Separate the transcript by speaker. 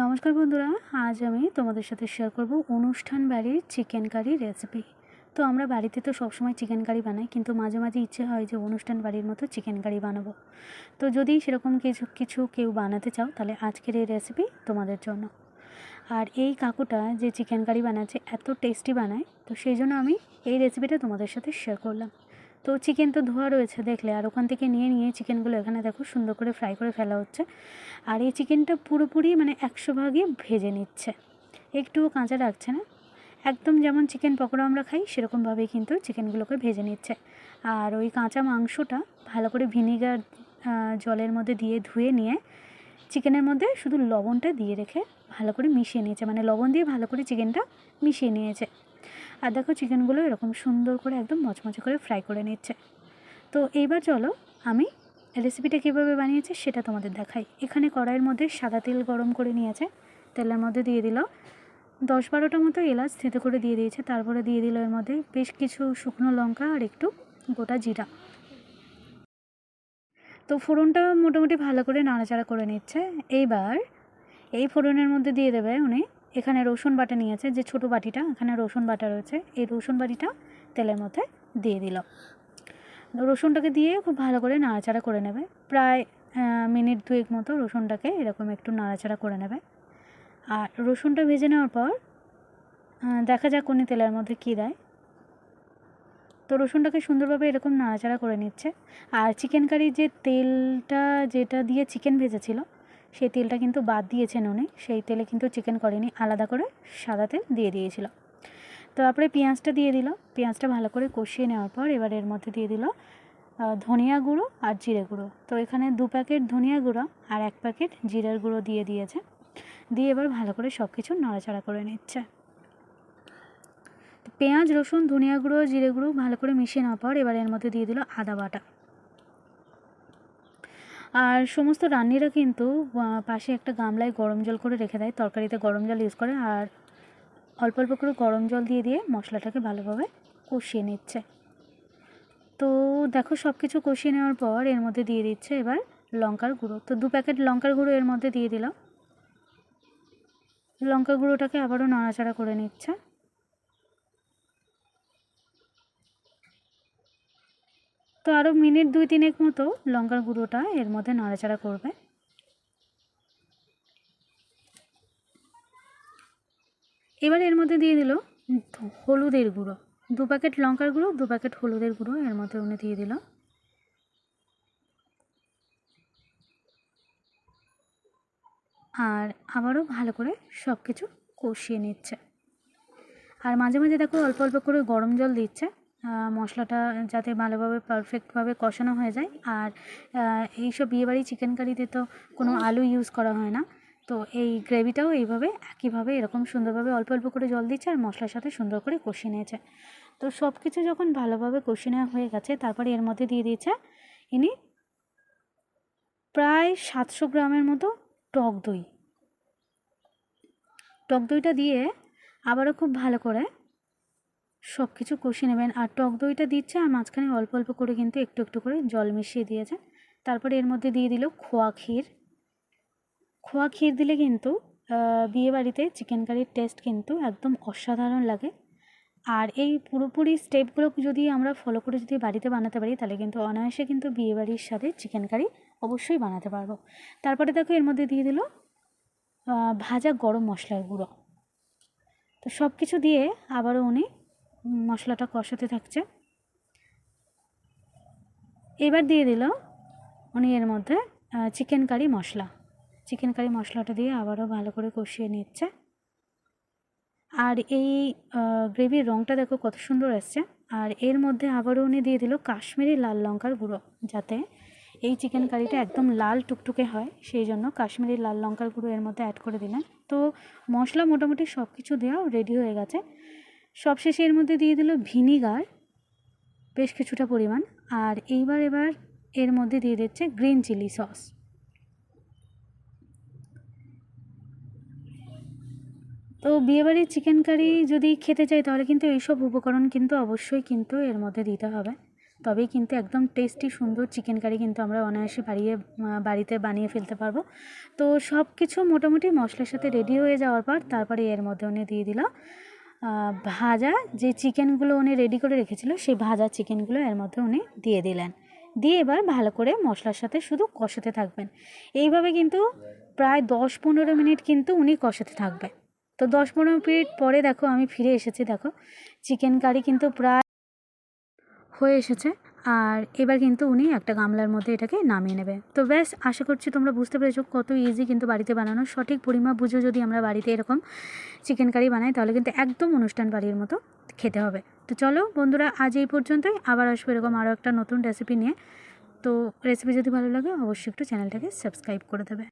Speaker 1: নমস্কার বন্ধুরা, আজ আমি তোমাদের সাথে শেয়ার করব অনুষ্ঠান বাড়ির চিকেন কারি রেসিপি তো আমরা বাড়িতে তো সবসময় চিকেন কারি বানাই, কিন্তু মাঝে মাঝে ইচ্ছে হয় যে অনুষ্ঠান বাড়ির মতো চিকেন কারি বানাবো। তো যদি সেরকম কিছু কিছু কেউ বানাতে চাও, তাহলে আজকের এই রেসিপি তোমাদের জন্য। আর এই কাকুটা যে চিকেন কারি বানাচ্ছে, এত টেস্টি বানায়, তো সেই জন্য আমি এই রেসিপিটা তোমাদের সাথে শেয়ার করলাম। তো চিকেন তো ধোয়া রয়েছে, দেখলে। আর ওখান থেকে নিয়ে নিয়ে চিকেনগুলো এখানে দেখো সুন্দর করে ফ্রাই করে ফেলা হচ্ছে। আর এই চিকেনটা পুরোপুরি মানে একশো ভাগই ভেজে নিচ্ছে। একটুও কাঁচা রাখছে না। একদম যেমন চিকেন পকোড়া আমরা খাই, সেরকমভাবেই কিন্তু চিকেনগুলোকে ভেজে নিচ্ছে। আর ওই কাঁচা মাংসটা ভালো করে ভিনিগার জলের মধ্যে দিয়ে ধুয়ে নিয়ে চিকেনের মধ্যে শুধু লবণটা দিয়ে রেখে ভালো করে মিশিয়ে নিয়েছে। মানে লবণ দিয়ে ভালো করে চিকেনটা মিশিয়ে নিয়েছে। আর দেখো চিকেনগুলো এরকম সুন্দর করে একদম মচমচে করে ফ্রাই করে নিচ্ছে। তো এইবার চলো আমি রেসিপিটা কীভাবে বানিয়েছি সেটা তোমাদের দেখাই। এখানে কড়াইয়ের মধ্যে সাদা তেল গরম করে নিয়েছে। তেলের মধ্যে দিয়ে দিল দশ বারোটা মতো এলাচ থেতে করে দিয়ে দিয়েছে। তারপরে দিয়ে দিল এর মধ্যে বেশ কিছু শুকনো লঙ্কা আর একটু গোটা জিরা। তো ফোড়নটা মোটামুটি ভালো করে নাড়াচাড়া করে নিচ্ছে। এইবার এই ফোড়নের মধ্যে দিয়ে দেবে উনি এখানে রসুন বাটা নিয়েছে, যে ছোট বাটিটা, এখানে রসুন বাটা রয়েছে, এই রসুন বাটিটা তেলের মধ্যে দিয়ে দিল। রসুনটাকে দিয়ে খুব ভালো করে নাড়াচাড়া করে নেবে, প্রায় মিনিট দুয়েক মতো রসুনটাকে এরকম একটু নাড়াচাড়া করে নেবে। আর রসুনটা ভেজে নেওয়ার পর দেখা যাক উনি তেলের মধ্যে কী দেয়। তো রসুনটাকে সুন্দরভাবে এরকম নাড়াচাড়া করে নিচ্ছে। আর চিকেন কারির যে তেলটা যেটা দিয়ে চিকেন ভেজেছিল সেই তেলটা কিন্তু বাদ দিয়েছেন উনি। সেই তেলে কিন্তু চিকেন করেনি আলাদা করে সাদা তেল দিয়ে দিয়েছিল। তারপরে পেঁয়াজটা দিয়ে দিল। পেঁয়াজটা ভালো করে কষিয়ে নেওয়ার পর এবার এর মধ্যে দিয়ে দিল ধনিয়া গুঁড়ো আর জিরে গুঁড়ো। তো এখানে দু প্যাকেট ধনিয়া গুঁড়ো আর এক প্যাকেট জিরের গুঁড়ো দিয়ে দিয়েছে। দিয়ে এবার ভালো করে সব কিছু নাড়াচাড়া করে নিচ্ছে। পেঁয়াজ, রসুন, ধনিয়া গুঁড়ো, জিরে গুঁড়ো ভালো করে মিশিয়ে নেওয়ার পর এবার এর মধ্যে দিয়ে দিল আদা বাটা। আর সমস্ত রান্নিরা কিন্তু পাশে একটা গামলায় গরম জল করে রেখে দেয়। তরকারিতে গরম জল ইউজ করে আর অল্প অল্প করে গরম জল দিয়ে দিয়ে মশলাটাকে ভালোভাবে কষিয়ে নিচ্ছে। তো দেখো সব কিছু কষিয়ে নেওয়ার পর এর মধ্যে দিয়ে দিচ্ছে এবার লঙ্কার গুঁড়ো। তো দু প্যাকেট লঙ্কার গুঁড়ো এর মধ্যে দিয়ে দিলাম। লঙ্কা গুঁড়োটাকে আবারও নাড়াচাড়া করে নিচ্ছে। তো আরও মিনিট দুই তিনেক মতো লঙ্কার গুঁড়োটা এর মধ্যে নাড়াচাড়া করবে। এবার এর মধ্যে দিয়ে দিল হলুদের গুঁড়ো। দু প্যাকেট লঙ্কার গুঁড়ো, দু প্যাকেট হলুদের গুঁড়ো এর মধ্যে উনি দিয়ে দিল। আর আবারও ভালো করে সব কিছু কষিয়ে নিচ্ছে। আর মাঝে মাঝে দেখো অল্প অল্প করে গরম জল দিচ্ছে। মশলাটা যাতে ভালোভাবে পারফেক্টভাবে কষানো হয়ে যায়। আর এইসব বিয়েবাড়ি চিকেন কারিতে তো কোনো আলু ইউজ করা হয় না। তো এই গ্রেভিটাও এইভাবে একইভাবে এরকম সুন্দরভাবে অল্প অল্প করে জল দিচ্ছে আর মশলার সাথে সুন্দর করে কষিয়ে নিয়েছে। তো সব কিছু যখন ভালোভাবে কষিয়ে নেওয়া হয়ে গেছে, তারপরে এর মধ্যে দিয়ে দিয়েছে ইনি প্রায় সাতশো গ্রামের মতো টক দই। টক দইটা দিয়ে আবারও খুব ভালো করে সব কিছু কষিয়ে নেবেন। আর টক দইটা দিচ্ছে, আর মাঝখানে অল্প অল্প করে কিন্তু একটু একটু করে জল মিশিয়ে দিয়েছে। তারপরে এর মধ্যে দিয়ে দিল খোয়া ক্ষীর। খোয়া ক্ষীর দিলে কিন্তু বিয়েবাড়িতে চিকেন কারির টেস্ট কিন্তু একদম অসাধারণ লাগে। আর এই পুরোপুরি স্টেপগুলো যদি আমরা ফলো করে যদি বাড়িতে বানাতে পারি, তাহলে কিন্তু অনায়াসে কিন্তু বিয়েবাড়ির সাথে চিকেন কারি অবশ্যই বানাতে পারব। তারপরে দেখো এর মধ্যে দিয়ে দিল ভাজা গরম মশলার গুঁড়ো। তো সব কিছু দিয়ে আবারও উনি মশলাটা কষাতে থাকছে। এবার দিয়ে দিল উনি এর মধ্যে চিকেন কারি মশলা। চিকেন কারি মশলাটা দিয়ে আবারও ভালো করে কষিয়ে নিচ্ছে। আর এই গ্রেভির রঙটা দেখো কত সুন্দর এসছে আর এর মধ্যে আবারও উনি দিয়ে দিল কাশ্মীরি লাল লঙ্কার গুঁড়ো, যাতে এই চিকেন কারিটা একদম লাল টুকটুকে হয়। সেই জন্য কাশ্মীরি লাল লঙ্কার গুঁড়ো এর মধ্যে অ্যাড করে দিলেন। তো মশলা মোটামুটি সব কিছু দেওয়া রেডি হয়ে গেছে। সবশেষে এর মধ্যে দিয়ে দিল ভিনিগার, বেশ কিছুটা পরিমাণ। আর এইবার এবার এর মধ্যে দিয়ে দিচ্ছে গ্রিন চিলি সস। তো বিয়েবাড়ির চিকেন কারি যদি খেতে চাই, তাহলে কিন্তু এইসব উপকরণ কিন্তু অবশ্যই কিন্তু এর মধ্যে দিতে হবে। তবেই কিন্তু একদম টেস্টি, সুন্দর চিকেন কারি কিন্তু আমরা অনায়াসে বাড়িয়ে বাড়িতে বানিয়ে ফেলতে পারব। তো সব কিছু মোটামুটি মশলার সাথে রেডি হয়ে যাওয়ার পর তারপরে এর মধ্যে উনি দিয়ে দিল ভাজা যে চিকেনগুলো উনি রেডি করে রেখেছিল, সেই ভাজা চিকেনগুলো এর মধ্যে উনি দিয়ে দিলেন। দিয়ে এবার ভালো করে মশলার সাথে শুধু কষাতে থাকবেন। এইভাবে কিন্তু প্রায় দশ পনেরো মিনিট কিন্তু উনি কষাতে থাকবে তো দশ পনেরো মিনিট পরে দেখো আমি ফিরে এসেছি, দেখো। চিকেন কারি কিন্তু প্রায় হয়ে এসেছে। আর এবার কিন্তু উনি একটা গামলার মধ্যে এটাকে নামিয়ে নেবে। তো ব্যাস, আশা করছি তোমরা বুঝতে পেরেছ কত ইজি কিন্তু বাড়িতে বানানো। সঠিক পরিমাপ বুঝে যদি আমরা বাড়িতে এরকম চিকেন কারি বানাই, তাহলে কিন্তু একদম অনুষ্ঠান বাড়ির মতো খেতে হবে। তো চলো বন্ধুরা, আজ এই পর্যন্তই। আবার আসব এরকম আরও একটা নতুন রেসিপি নিয়ে। তো রেসিপি যদি ভালো লাগে, অবশ্যই একটু চ্যানেলটাকে সাবস্ক্রাইব করে দেবে।